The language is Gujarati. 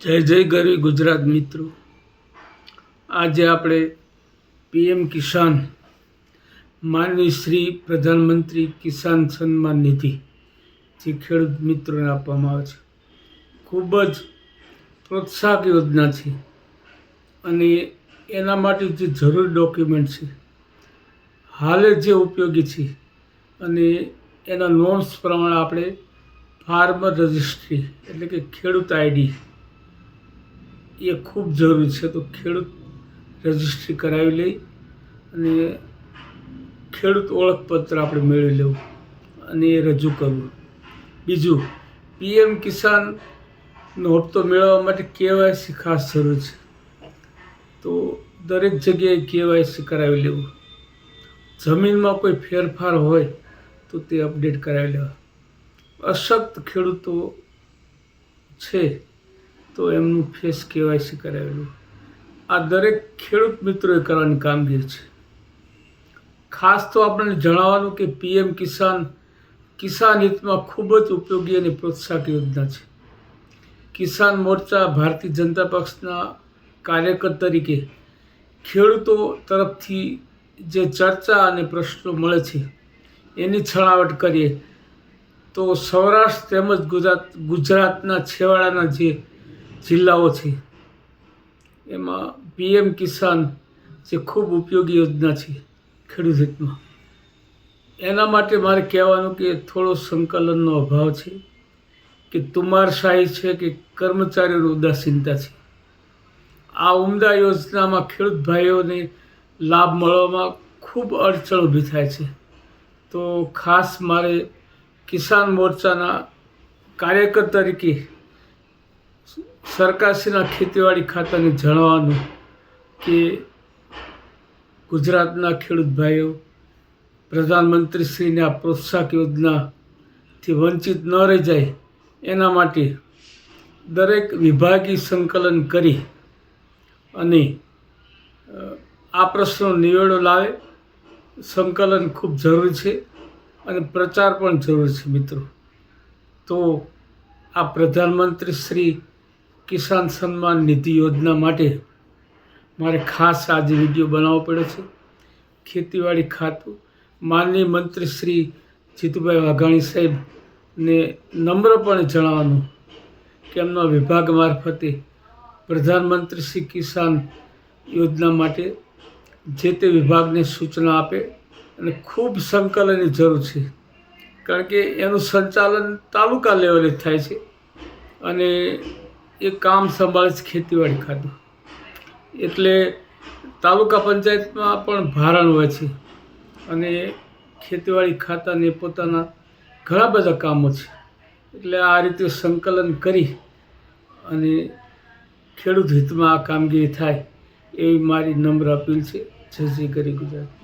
જય જય ગરવી ગુજરાત મિત્રો. આજે આપણે પીએમ કિસાન માનનીય શ્રી પ્રધાનમંત્રી કિસાન સન્માન નિધિ, જે ખેડૂત મિત્રોને આપવામાં આવે છે. ખૂબ જ પ્રોત્સાહક યોજના છે અને એના માટે જે જરૂરી ડોક્યુમેન્ટ છે, હાલે જે ઉપયોગી છે અને એના નોમ્સ પ્રમાણે આપણે ફાર્મર રજિસ્ટ્રી એટલે કે ખેડૂત આઈડી એ ખૂબ જરૂરી છે. તો ખેડૂત રજિસ્ટ્રી કરાવી લઈ અને ખેડૂત ઓળખપત્ર આપણે મેળવી લેવું અને એ રજૂ કરવું. બીજું, પીએમ કિસાનનો હપ્તો મેળવવા માટે કેવાયસી ખાસ જરૂર છે. તો દરેક જગ્યાએ કેવાયસી કરાવી લેવું. જમીનમાં કોઈ ફેરફાર હોય તો તે અપડેટ કરાવી લેવા. અશક્ત ખેડૂતો છે તો એમનું ફેસ કેવાયસી કરાવેલું. આ દરેક ખેડૂત મિત્રોએ કરવાની કામગીરી છે. ખાસ તો આપણને જણાવવાનું કે પીએમ કિસાન કિસાન હિતમાં ખૂબ જ ઉપયોગી અને પ્રોત્સાહક યોજના છે. કિસાન મોરચા ભારતીય જનતા પક્ષના કાર્યકર તરીકે ખેડૂતો તરફથી જે ચર્ચા અને પ્રશ્નો મળે છે, એની છણાવટ કરીએ. તો સૌરાષ્ટ્ર તેમજ ગુજરાત, ગુજરાતના છેવાડાના જે જિલ્લાઓ છે એમાં પીએમ કિસાન જે ખૂબ ઉપયોગી યોજના છે ખેડૂત હિતમાં. એના માટે મારે કહેવાનું કે થોડો સંકલનનો અભાવ છે કે તુમારશાહી છે કે કર્મચારીઓની ઉદાસીનતા છે. આ ઉમદા યોજનામાં ખેડૂત ભાઈઓને લાભ મળવામાં ખૂબ અડચણ ઊભી થાય છે. તો ખાસ મારે કિસાન મોરચાના કાર્યકર તરીકે સરકારશ્રીના ખેતીવાડી ખાતાને જણાવવાનું કે ગુજરાતના ખેડૂત ભાઈઓ, પ્રધાનમંત્રીશ્રીની આ પ્રોત્સાહક યોજનાથી વંચિત ન રહી જાય, એના માટે દરેક વિભાગીય સંકલન કરી અને આ પ્રશ્નો નિવેડો લાવે. સંકલન ખૂબ જરૂરી છે અને પ્રચાર પણ જરૂરી છે મિત્રો. તો આ પ્રધાનમંત્રી શ્રી કિસાન સન્માન નિધિ યોજના માટે મારે ખાસ આજે વીડિયો બનાવવો પડ્યો છે. ખેતીવાડી ખાતું માનનીય મંત્રી શ્રી જીતુભાઈ વાઘાણી સાહેબને નમ્રપણે જણાવવાનું કે એમના વિભાગ મારફતે પ્રધાનમંત્રી શ્રી કિસાન યોજના માટે જે તે વિભાગને સૂચના આપે અને ખૂબ સંકલનની જરૂર છે. કારણ કે એનું સંચાલન તાલુકા લેવલે થાય છે અને એ કામ સંભાળે છે ખેતીવાડી ખાતું. એટલે તાલુકા પંચાયતમાં પણ ભારણ હોય છે. અને ખેતીવાડી ખાતાને પોતાના ઘણા બધા કામો છે. એટલે આ રીતે સંકલન કરી અને ખેડૂત હિતમાં આ કામગીરી થાય એવી મારી નમ્ર અપીલ છે. જય શ્રી કરી ગુજરાત.